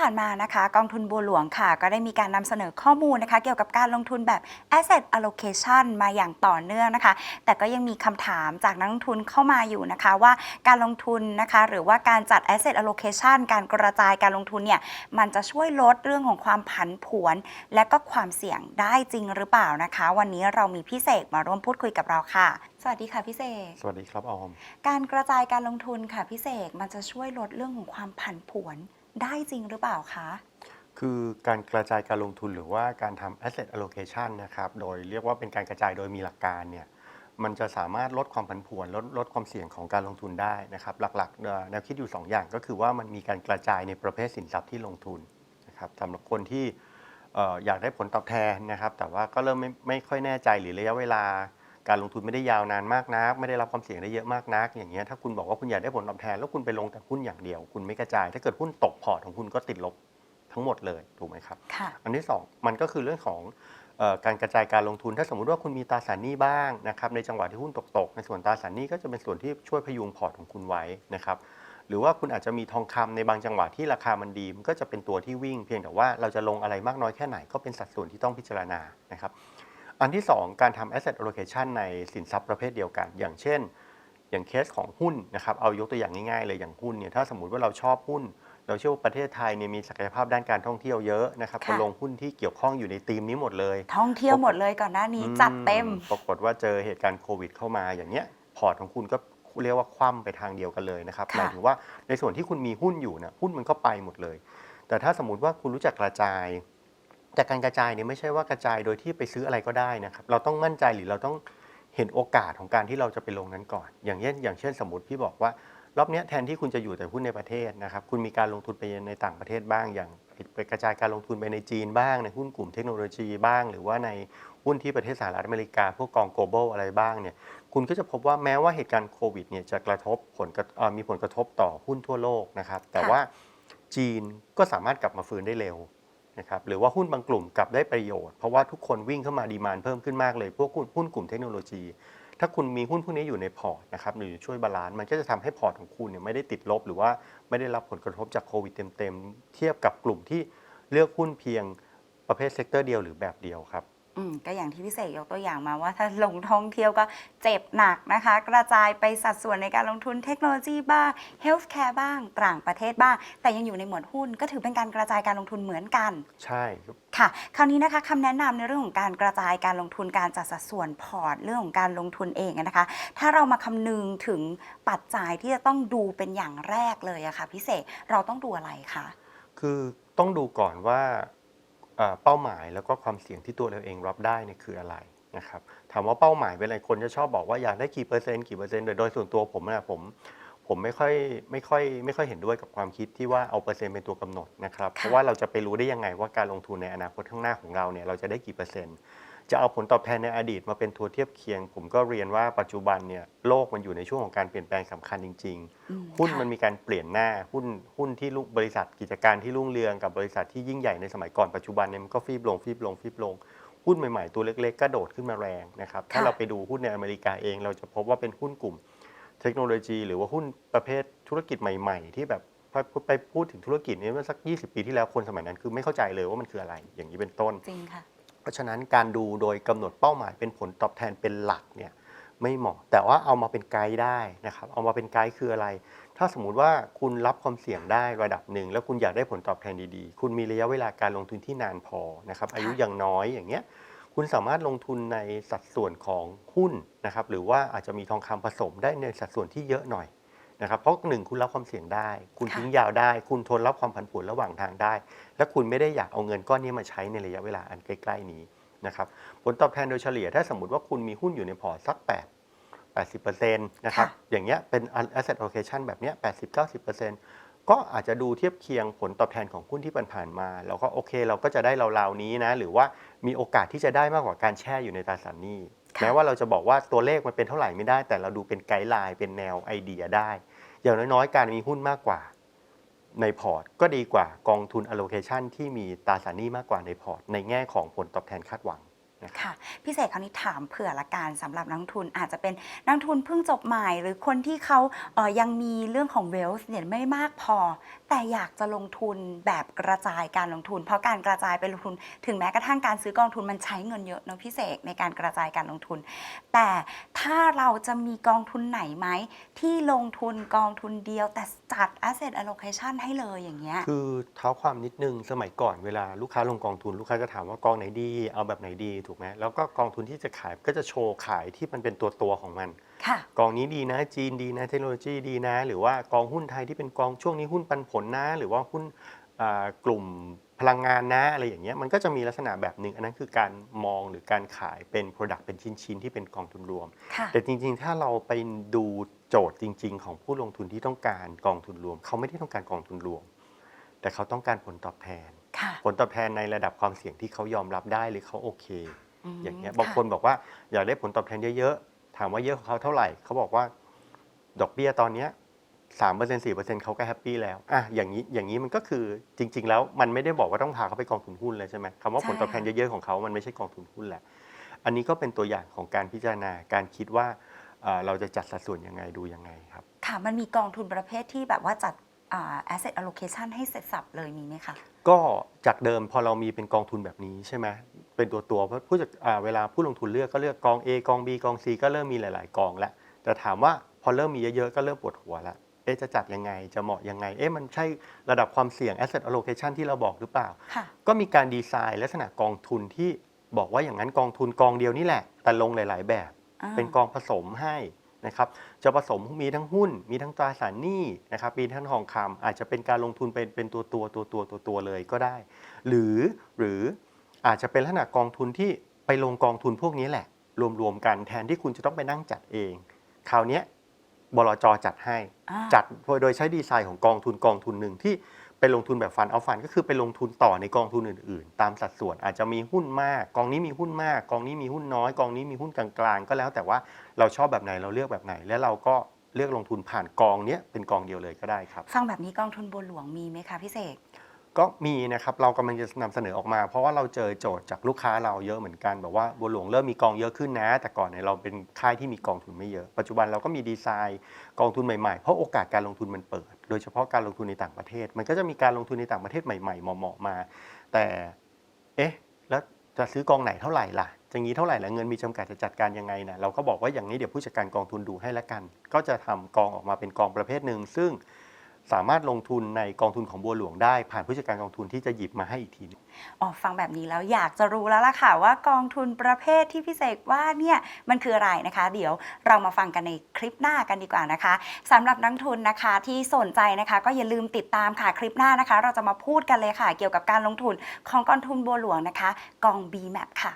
ผ่านมานะคะกองทุนบัวหลวงค่ะ ก็ได้มีการนำเสนอข้อมูลนะคะ เกี่ยวกับการลงทุนแบบ asset allocation มาอย่างต่อเนื่องนะคะ แต่ก็ยังมีคำถามจากนักลงทุนเข้ามาอยู่นะคะว่าการลงทุนนะคะ หรือว่าการจัด asset allocation การกระจายการลงทุนเนี่ยมันจะช่วยลดเรื่องของความผันผวน และก็ความเสี่ยงได้จริงหรือเปล่านะคะ วันนี้เรามีพี่เสกมาร่วมพูดคุยกับเราค่ะ สวัสดีค่ะพี่เสกสวัสดีครับออม การกระจายการลงทุนค่ะพี่เสกมันจะช่วยลดเรื่องของความผันผวน ได้จริงหรือเปล่าคะ คือการกระจายการลงทุนหรือว่าการทำ asset allocation นะครับ โดยเรียกว่าเป็นการกระจายโดยมีหลักการเนี่ย มันจะสามารถลดความผันผวนลดลดความเสี่ยงของการลงทุนได้นะครับ หลักๆแนวคิดอยู่ 2 อย่างก็คือว่ามันมีการกระจายในประเภทสินทรัพย์ที่ลงทุนนะครับสำหรับคนที่อยากได้ผลตอบแทนนะครับ แต่ว่าก็เริ่มไม่ไม่ค่อยแน่ใจหรือระยะเวลา การลงทุนไม่ได้ยาวนานมากนัก ไม่ได้รับความเสี่ยงได้เยอะมากนัก อย่างเงี้ยถ้าคุณบอกว่าคุณอยากได้ผลตอบแทนแล้วคุณไปลงแต่หุ้นอย่างเดียว คุณไม่กระจาย ถ้าเกิดหุ้นตกพอร์ตของคุณก็ติดลบทั้งหมดเลยถูกไหมครับ ค่ะ อันที่สองมันก็คือเรื่องของเออการกระจายการลงทุน ถ้าสมมุติว่าคุณมีตราสารหนี้บ้างนะครับในจังหวะที่หุ้นตกตกๆในส่วนตราสารหนี้ก็จะเป็นส่วนที่ช่วยพยุงพอร์ตของคุณไว้นะครับหรือว่าคุณอาจจะมีทองคำในบางจังหวะที่ราคามันดีมันก็จะเป็นตัวที่วิ่ง เพียงแต่ว่าเราจะลงอะไรมากน้อยแค่ไหนก็เป็นสัดส่วนที่ต้องพิจารณานะครับ อันที่สองการทำ asset allocation ในสินทรัพย์ประเภทเดียวกัน อย่างเช่น อย่างเคสของหุ้นนะครับเอายกตัวอย่างง่ายๆเลยอย่างหุ้นเนี่ยถ้าสมมติว่าเราชอบหุ้น เราเชื่อว่าประเทศไทยเนี่ยมีศักยภาพด้านการท่องเที่ยวเยอะนะครับค่ะไปลงหุ้นที่เกี่ยวข้องอยู่ในธีมนี้หมดเลย ท่องเที่ยวหมดเลยก่อนหน้านี้จัดเต็ม อืปรากฏว่าเจอเหตุการณ์โควิดเข้ามาอย่างเนี้ย พอร์ตของคุณก็เรียกว่าคว่ำไปทางเดียวกันเลยนะครับค่ะ หมายถึงว่าในส่วนที่คุณมีหุ้นอยู่นะหุ้นมันก็ไปหมดเลย แต่ถ้าสมมติว่าคุณรู้จักกระจาย แต่การกระจายเนี่ยไม่ใช่ว่ากระจายโดยที่ไปซื้ออะไรก็ได้นะครับ เราต้องมั่นใจหรือเราต้องเห็นโอกาสของการที่เราจะไปลงนั้นก่อน อย่างเช่นอย่างเช่นสมมติพี่บอกว่ารอบนี้แทนที่คุณจะอยู่แต่หุ้นในประเทศนะครับ คุณมีการลงทุนไปในต่างประเทศบ้าง อย่างไปกระจายการลงทุนไปในจีนบ้าง ในหุ้นกลุ่มเทคโนโลยีบ้าง หรือว่าในหุ้นที่ประเทศสหรัฐอเมริกา พวกกอง global อะไรบ้างเนี่ย คุณก็จะพบว่าแม้ว่าเหตุการณ์โควิดเนี่ยจะกระทบผลมีผลกระทบต่อหุ้นทั่วโลกนะครับ แต่ว่าจีนก็สามารถกลับมาฟื้นได้เร็ว นะครับหรือว่าหุ้นบางกลุ่มกลับได้ประโยชน์ เพราะว่าทุกคนวิ่งเข้ามาดีมานเพิ่มขึ้นมากเลยพวกหุ้นหุ้นกลุ่มเทคโนโลยี ถ้าคุณมีหุ้นพวกนี้อยู่ในพอร์ตนะครับหรือช่วยบาลานซ์มันก็จะทำให้พอร์ตของคุณเนี่ยไม่ได้ติดลบ หรือว่าไม่ได้รับผลกระทบจากโควิดเต็มๆเทียบกับกลุ่มที่เลือกหุ้นเพียงประเภทเซกเตอร์เดียวหรือแบบเดียวครับ อืมก็อย่างที่พี่เสกยกตัวอย่างมาว่าถ้าลงท่องเที่ยวก็เจ็บหนักนะคะ กระจายไปสัดส่วนในการลงทุนเทคโนโลยีบ้างเฮลท์แคร์บ้างต่างประเทศบ้าง แต่ยังอยู่ในหมวดหุ้นก็ถือเป็นการกระจายการลงทุนเหมือนกัน ใช่ครับค่ะ คราวนี้นะคะคำแนะนำในเรื่องของการกระจายการลงทุนการจัดสัดส่วนพอร์ตเรื่องของการลงทุนเองนะคะ ถ้าเรามาคำนึงถึงปัจจัยที่จะต้องดูเป็นอย่างแรกเลยอะค่ะพี่เสกเราต้องดูอะไรคะ คือต้องดูก่อนว่า เป้าหมายแล้วก็ความเสี่ยงที่ตัวเราเองรับได้เนี่ยคืออะไรนะครับถามว่าเป้าหมายเป็นอะไรคนจะชอบบอกว่าอยากได้กี่เปอร์เซ็นต์กี่เปอร์เซ็นต์โดยโดยส่วนตัวผมนะผมผมไม่ค่อยไม่ค่อยไม่ค่อยเห็นด้วยกับความคิดที่ว่าเอาเปอร์เซ็นต์เป็นตัวกำหนดนะครับเพราะว่าเราจะไปรู้ได้ยังไงว่าการลงทุนในอนาคตข้างหน้าของเราเนี่ยเราจะได้กี่เปอร์เซ็นต์ จะเอาผลตอบแทนในอดีตมาเป็นตัวเทียบเคียง ผมก็เรียนว่าปัจจุบันเนี่ยโลกมันอยู่ในช่วงของการเปลี่ยนแปลงสำคัญจริงอืมๆหุ้นค่ะมันมีการเปลี่ยนหน้าหุ้นหุ้นที่รุ่งบริษัทกิจการที่รุ่งเรืองกับบริษัทที่ยิ่งใหญ่ในสมัยก่อนปัจจุบันเนี่ยมันก็ฟีบลงฟีบลงฟีบลงหุ้นใหม่ๆ ตัวเล็กๆก็โดดขึ้นมาแรงนะครับถ้าค่ะเราไปดูหุ้นในอเมริกาเอง เราจะพบว่าเป็นหุ้นกลุ่มเทคโนโลยี หรือว่าหุ้นประเภทธุรกิจใหม่ ๆ ที่แบบไปไปพูดถึงธุรกิจนี้เมื่อสัก 20 ปีที่แล้วคนสมัยนั้นคือไม่เข้าใจเลยว่ามันคืออะไรอย่างนี้เป็นต้นจริงค่ะ เพราะฉะนั้นการดูโดยกำหนดเป้าหมายเป็นผลตอบแทนเป็นหลักเนี่ยไม่เหมาะ แต่ว่าเอามาเป็นไกด์ได้นะครับ เอามาเป็นไกด์คืออะไร ถ้าสมมุติว่าคุณรับความเสี่ยงได้ระดับหนึ่ง แล้วคุณอยากได้ผลตอบแทนดีๆ คุณมีระยะเวลาการลงทุนที่นานพอนะครับ อายุยังน้อยอย่างเงี้ย คุณสามารถลงทุนในสัดส่วนของหุ้นนะครับ หรือว่าอาจจะมีทองคำผสมได้ในสัดส่วนที่เยอะหน่อย นะครับเพราะหนึ่งคุณรับความเสี่ยงได้ คุณค่ะทิ้งยาวได้ คุณทนรับความผันผวนระหว่างทางได้ และคุณไม่ได้อยากเอาเงินก้อนนี้มาใช้ในระยะเวลาอันใกล้ ๆนี้นะครับผลตอบแทนโดยเฉลี่ยถ้าสมมติว่าคุณมีหุ้นอยู่ในพอร์ตสัก 8 80%นะครับค่ะอย่างเงี้ยเป็น asset allocation แบบเนี้ย80 90%ก็อาจจะดูเทียบเคียงผลตอบแทนของหุ้นที่ผ่านๆมาแล้วก็โอเคเราก็จะได้ราวๆนี้นะ หรือว่ามีโอกาสที่จะได้มากกว่าการแช่อยู่ในตราสารหนี้ค่ะ แม้ว่าเราจะบอกว่าตัวเลขมันเป็นเท่าไหร่ไม่ได้ แต่เราดูเป็นไกด์ไลน์เป็นแนวไอเดียได้ อย่างน้อยๆ การมีหุ้นมากกว่าในพอร์ต ก็ดีกว่ากองทุน allocation ที่มีตราสารหนี้มากกว่าในพอร์ต ในแง่ของผลตอบแทนคาดหวัง นะครับค่ะพี่เสกคราวนี้ถามเผื่อละกันสำหรับนักลงทุนอาจจะเป็นนักลงทุนเพิ่งจบใหม่หรือคนที่เขาเอ่อยังมีเรื่องของเวลส์เนี่ยไม่มากพอ แต่อยากจะลงทุนแบบกระจายการลงทุน เพราะการกระจายไปลงทุน ถึงแม้กระทั่งการซื้อกองทุนมันใช้เงินเยอะเนอะพี่เสกในการกระจายการลงทุน แต่ถ้าเราจะมีกองทุนไหนไหมที่ลงทุนกองทุนเดียว แต่จัด asset allocation ให้เลยอย่างเงี้ยคือเท้าความนิดนึงสมัยก่อนเวลาลูกค้าลงกองทุน ลูกค้าจะถามว่ากองไหนดี เอาแบบไหนดีถูกไหมแล้วก็กองทุนที่จะขายก็จะโชว์ขายที่มันเป็นตัวตัวๆของมัน ค่ะ กองนี้ดีนะจีนดีนะเทคโนโลยีดีนะ หรือว่ากองหุ้นไทยที่เป็นกองช่วงนี้หุ้นปันผลนะ หรือว่าหุ้นอ่ากลุ่มพลังงานนะอะไรอย่างเงี้ยมันก็จะมีลักษณะแบบหนึ่งอันนั้นคือการมองหรือการขายเป็น Product เป็นชิ้นๆที่เป็นกองทุนรวม ค่ะ แต่จริงๆ ถ้าเราไปดูโจทย์จริง ๆ ของผู้ลงทุนที่ต้องการกองทุนรวม เขาไม่ได้ต้องการกองทุนรวม แต่เขาต้องการผลตอบแทนค่ะ ผลตอบแทนในระดับความเสี่ยงที่เขายอมรับได้หรือเขาโอเคมอย่างเงี้ยบางคนบอกว่าอยากได้ผลตอบแทนเยอะๆ ถามว่าเยอะของเขาเท่าไหร่ เขาบอกว่า ดอกเบี้ยตอนเนี้สามเปอร์เซ็นสี่เปอร์เซ็นเขาก็แฮปปี้แล้วอะอย่างนี้อย่างนี้มันก็คือจริง ๆ แล้วมันไม่ได้บอกว่าต้องพาเขาไปกองทุนหุ้นเลยใช่ไหมคำว่าใช่ผลตอบแทนเยอะๆของเขามันไม่ใช่กองทุนหุ้นแหละ อันนี้ก็เป็นตัวอย่างของการพิจารณาการคิดว่าเอ่อเราจะจัดสัดส่วนยังไงดูยังไงครับค่ะมันมีกองทุนประเภทที่แบบว่าจัดอ่า asset allocation ให้เสร็จสับเลยมีไหมคะ ก็จากเดิมพอเรามีเป็นกองทุนแบบนี้ใช่ไหมเป็นตัวตัวๆเพราะผู้จัดอ่าเวลาผู้ลงทุนเลือกก็เลือกกอง A กอง B กอง C ก็เริ่มมีหลาย ๆ กองแล้วแต่ถามว่าพอเริ่มมีเยอะๆก็เริ่มปวดหัวแล้วเอ๊ะจะจัดยังไงจะเหมาะยังไงเอ๊ะมันใช่ระดับความเสี่ยง asset allocation ที่เราบอกหรือเปล่า ค่ะ ก็มีการดีไซน์ลักษณะกองทุนที่บอกว่าอย่างนั้นกองทุนกองเดียวนี่แหละ แต่ลงหลาย ๆ แบบ อ่า เป็นกองผสมให้ นะครับจะผสมมีทั้งหุ้น มีทั้งตราสารหนี้นะครับมีทั้งทองคำอาจจะเป็นการลงทุนเป็นเป็นตัวตัวตัวตัวตัวตัวเลยก็ได้ หรือหรืออาจจะเป็นลักษณะกองทุนที่ไปลงกองทุนพวกนี้แหละ รวมๆกันแทนที่คุณจะต้องไปนั่งจัดเอง คราวเนี้ยบลจจัดให้อ่าจัดโดยใช้ดีไซน์ของกองทุนกองทุนหนึ่งที่ ไปลงทุนแบบฟันเอาฟันก็คือไปลงทุนต่อในกองทุนอื่น ๆ ตามสัดส่วนอาจจะมีหุ้นมาก กองนี้มีหุ้นมาก กองนี้มีหุ้นน้อย กองนี้มีหุ้นกลางๆ ก็แล้วแต่ว่าเราชอบแบบไหนเราเลือกแบบไหน แล้วเราก็เลือกลงทุนผ่านกองเนี้ยเป็นกองเดียวเลยก็ได้ครับ ฟังแบบนี้กองทุนบัวหลวงมีไหมคะพี่เสก ก็มีนะครับเรากำลังจะนำเสนอออกมา เพราะว่าเราเจอโจทย์จากลูกค้าเราเยอะเหมือนกันแบบว่าบัวหลวงเริ่มมีกองเยอะขึ้นนะ แต่ก่อนเนี่ยเราเป็นค่ายที่มีกองทุนไม่เยอะ ปัจจุบันเราก็มีดีไซน์กองทุนใหม่ๆ เพราะโอกาสการลงทุนมันเปิด โดยเฉพาะการลงทุนในต่างประเทศ มันก็จะมีการลงทุนในต่างประเทศใหม่ๆเหมาะๆมา แต่เอ๊ะแล้วจะซื้อกองไหนเท่าไหร่ล่ะจะงี้เท่าไหร่ละเงินมีจำกัดจะจัดการยังไงนะเราก็บอกว่าอย่างนี้เดี๋ยวผู้จัดการกองทุนดูให้ละกัน ก็จะทำกองออกมาเป็นกองประเภทหนึ่งซึ่ง สามารถลงทุนในกองทุนของบัวหลวงได้ ผ่านผู้จัดการกองทุนที่จะหยิบมาให้อีกทีหนึ่งอ๋อฟังแบบนี้แล้วอยากจะรู้แล้วล่ะค่ะว่ากองทุนประเภทที่พี่เสกว่าเนี่ยมันคืออะไรนะคะ เดี๋ยวเรามาฟังกันในคลิปหน้ากันดีกว่านะคะสำหรับนักทุนนะคะที่สนใจนะคะ ก็อย่าลืมติดตามค่ะคลิปหน้านะคะ เราจะมาพูดกันเลยค่ะ เกี่ยวกับการลงทุนของกองทุนบัวหลวงนะคะ กอง B map ค่ะ